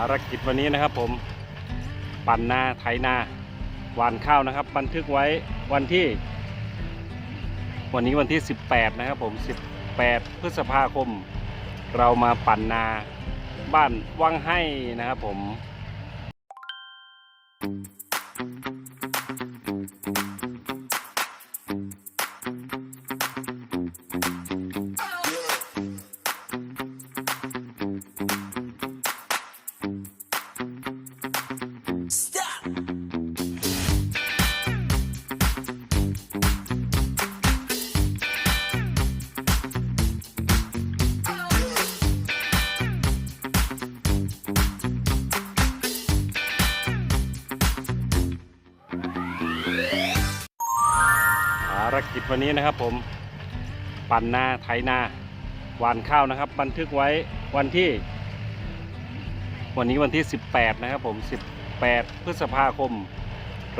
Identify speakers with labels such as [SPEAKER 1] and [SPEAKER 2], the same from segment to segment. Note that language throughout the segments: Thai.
[SPEAKER 1] ารกิจวันนี้นะครับผมปั่นนาไถนาหวานข้าวนะครับ บันทึกไว้วันที่ วันนี้วันที่ 18 นะครับผม 18 พฤษภาคม เรามาปั่นนาบ้านวังให้นะครับผมภารกิจวันนี้นะครับผมปั่นนาไถนาหวานข้าวนะครับ บันทึกไว้วันที่ วันนี้วันที่ 18 นะครับผม 18 พฤษภาคม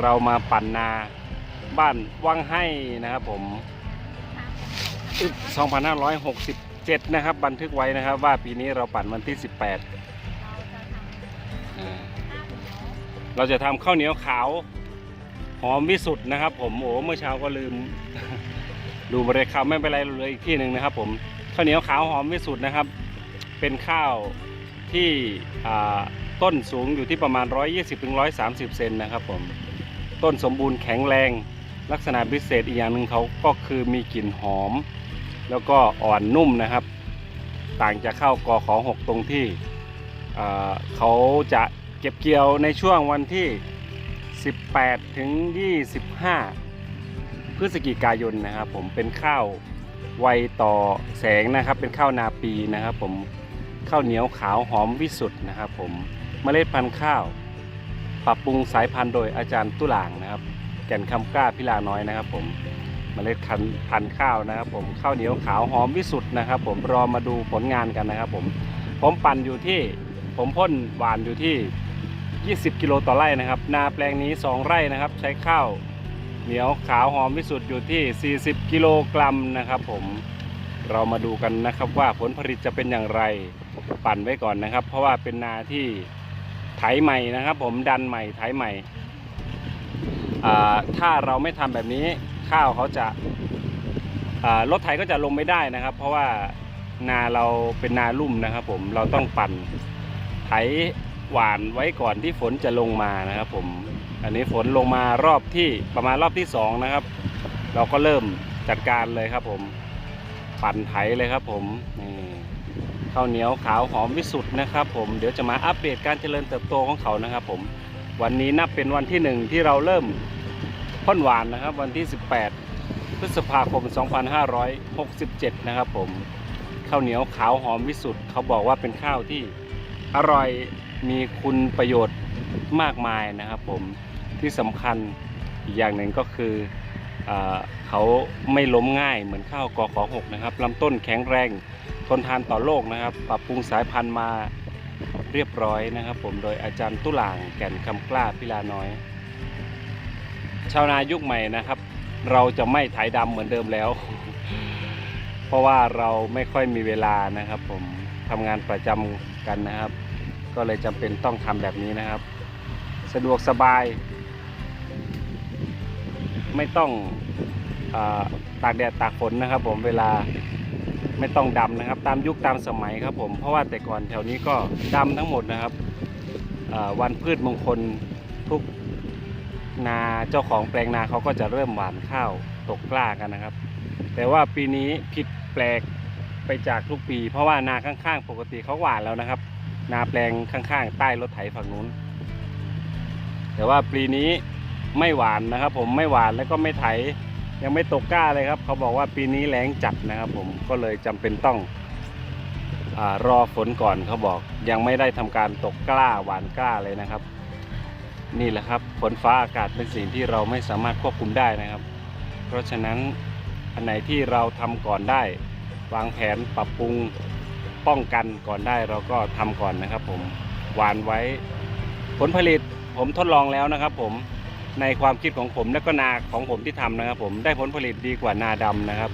[SPEAKER 1] เรามาปั่นนาบ้านวังให้นะครับผมอึ๊บ2567 นะครับ บันทึกไว้นะครับ ว่าปีนี้เราปั่นวันที่ 18อ่าเราจะทำข้าวเหนียวขาว หอมวิสุทธ์นะครับ ผมโอ้เมื่อเช้าก็ลืม ดูบริคำไม่เป็นไรเลยอีกที่หนึ่งนะครับ ผมข้าวเหนียวขาวหอมวิสุทธ์นะครับ เป็นข้าวที่ต้นสูงอยู่ที่ประมาณ 120ถึง130 เซนนะครับ ผมต้นสมบูรณ์แข็งแรง ลักษณะพิเศษอีกอย่างหนึ่งเขาก็คือมีกลิ่นหอม แล้วก็อ่อนนุ่มนะครับ ต่างจากข้าวกอขอหกตรงที่เขาจะเก็บเกี่ยวในช่วงวันที่ 18 ถึง 25 พฤศจิกายนนะครับผมเป็นข้าวไวต่อแสงนะครับ เป็นข้าวนาปีนะครับผมข้าวเหนียวขาวหอมวิสุทธ์นะครับผมเมล็ดพันธุ์ข้าว ปรับปรุงสายพันธุ์โดยอาจารย์ตุลางนะครับ แก่นคำกล้าพิลาน้อยนะครับผมเมล็ดพันธุ์พันธุ์ข้าวนะครับ ผมข้าวเหนียวขาวหอมวิสุทธ์นะครับ ผมรอมาดูผลงานกันนะครับ ผมผมปั่นอยู่ที่ผมพ่นหวานอยู่ที่ 20 กิโลต่อไร่นะครับ นาแปลงนี้ 2 ไร่นะครับ ใช้ข้าวเหนียวขาวหอมวิสุทธ์อยู่ที่ 40 กิโลกรัมนะครับ ผมเรามาดูกันนะครับว่าผลผลิตจะเป็นอย่างไรปั่นไว้ก่อนนะครับ เพราะว่าเป็นนาที่ไถใหม่นะครับ ผมดันใหม่ไถใหม่ถ้าเราไม่ทำแบบนี้ข้าวเขาจะรถไถก็จะลงไม่ได้นะครับ เพราะว่านาเราเป็นนาลุ่มนะครับ ผมเราต้องปั่นไถ หวานไว้ก่อนที่ฝนจะลงมานะครับ ผม อันนี้ฝนลงมารอบที่ประมาณรอบที่สองนะครับ เราก็เริ่มจัดการเลยครับ ผม ปั่นไถเลยครับ ผมนี่ข้าวเหนียวขาวหอมวิสุทธ์นะครับ ผมเดี๋ยวจะมาอัปเดตการเจริญเติบโตของเขานะครับ ผม วันนี้นับเป็นวันที่หนึ่งที่เราเริ่มพ่นหวานนะครับ วันที่ 18 พฤษภาคม 2567 นะครับ ผมข้าวเหนียวขาวหอมวิสุทธ์เขาบอกว่าเป็นข้าวที่อร่อย มีคุณประโยชน์มากมายนะครับผมที่สำคัญอีกอย่างหนึ่งก็คืออเขาไม่ล้มง่ายเหมือนข้าวกอขอหกนะครับลำต้นแข็งแรงทนทานต่อโลกนะครับ ปรับปรุงสายพันธุ์มาเรียบร้อยนะครับ ผมโดยอาจารย์ตุลางแก่นคำกล้าพิลาน้อย ชาวนายุคใหม่นะครับ เราจะไม่ไถดำเหมือนเดิมแล้ว เพราะว่าเราไม่ค่อยมีเวลานะครับ ผมทำงานประจำกันนะครับ ก็เลยจำเป็นต้องทำแบบนี้นะครับ สะดวกสบาย ไม่ต้องอตากแดดตากฝนนะครับ ผมเวลาไม่ต้องดำนะครับ ตามยุคตามสมัยครับผมเพราะว่าแต่ก่อนแถวนี้ก็ดำทั้งหมดนะครับวันพืชมงคลทุกนาเจ้าของแปลงนาเขาก็จะเริ่มหว่านข้าวตกกล้ากันนะครับ แต่ว่าปีนี้ผิดแปลกไปจากทุกปี เพราะว่านาข้างๆ ปกติเขาหว่านแล้วนะครับ นาแปลงข้างๆ ใต้รถไถฝั่งนู้น แต่ว่าปีนี้ไม่หวานนะครับ ผมไม่หวานแล้วก็ไม่ไถ ยังไม่ตกกล้าเลยครับ เขาบอกว่าปีนี้แล้งจัดนะครับ ผมก็เลยจำเป็นต้องอรอฝนก่อนเขาบอก ยังไม่ได้ทำการตกกล้าหวานกล้าเลยนะครับ นี่แหละครับฝนฟ้าอากาศเป็นสิ่งที่เราไม่สามารถควบคุมได้นะครับ เพราะฉะนั้นอันไหนที่เราทำก่อนได้ วางแผนปรับปรุง ป้องกันก่อนได้เราก็ทำก่อนนะครับ ผมหวานไว้ ผลผลิตผมทดลองแล้วนะครับ ผมในความคิดของผมและก็นาของผมที่ทำนะครับ ผมได้ผลผลิตดีกว่านาดำนะครับ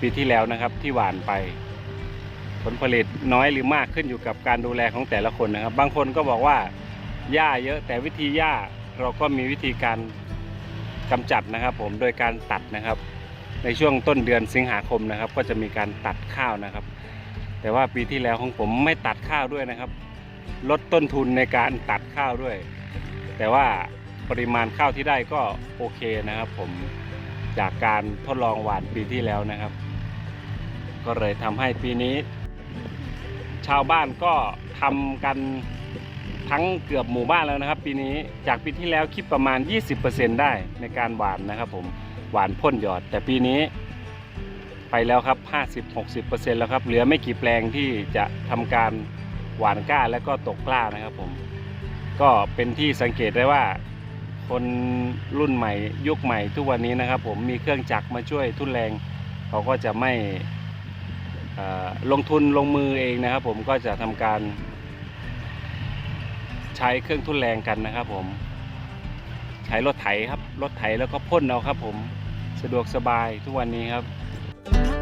[SPEAKER 1] ปีที่แล้วนะครับที่หวานไป ผลผลิตน้อยหรือมากขึ้นอยู่กับการดูแลของแต่ละคนนะครับ บางคนก็บอกว่าหญ้าเยอะแต่วิธีหญ้าเราก็มีวิธีการกำจัดนะครับ ผมโดยการตัดนะครับ ในช่วงต้นเดือนสิงหาคมนะครับ ก็จะมีการตัดข้าวนะครับ แต่ว่าปีที่แล้วของผมไม่ตัดข้าวด้วยนะครับ ลดต้นทุนในการตัดข้าวด้วย แต่ว่าปริมาณข้าวที่ได้ก็โอเคนะครับ ผมจากการทดลองหวานปีที่แล้วนะครับ ก็เลยทำให้ปีนี้ ชาวบ้านก็ทำกันทั้งเกือบหมู่บ้านแล้วนะครับ ปีนี้จากปีที่แล้วคิดประมาณ 20%ได้ในการหวานนะครับ ผมหวานพ่นหยอด แต่ปีนี้ ไปแล้วครับ 50-60%แล้วครับ เหลือไม่กี่แปลงที่จะทำการหวานกล้าและก็ตกกล้านะครับผม ก็เป็นที่สังเกตได้ว่า คนรุ่นใหม่ยุคใหม่ทุกวันนี้นะครับผมมีเครื่องจักรมาช่วยทุนแรงเขาก็จะไม่ลงทุนลงมือเองนะครับ ผมก็จะทำการ ใช้เครื่องทุนแรงกันนะครับ ผม ใช้รถไถครับรถไถแล้วก็พ่นเอาครับ ผมสะดวกสบายทุกวันนี้ครับ Bye.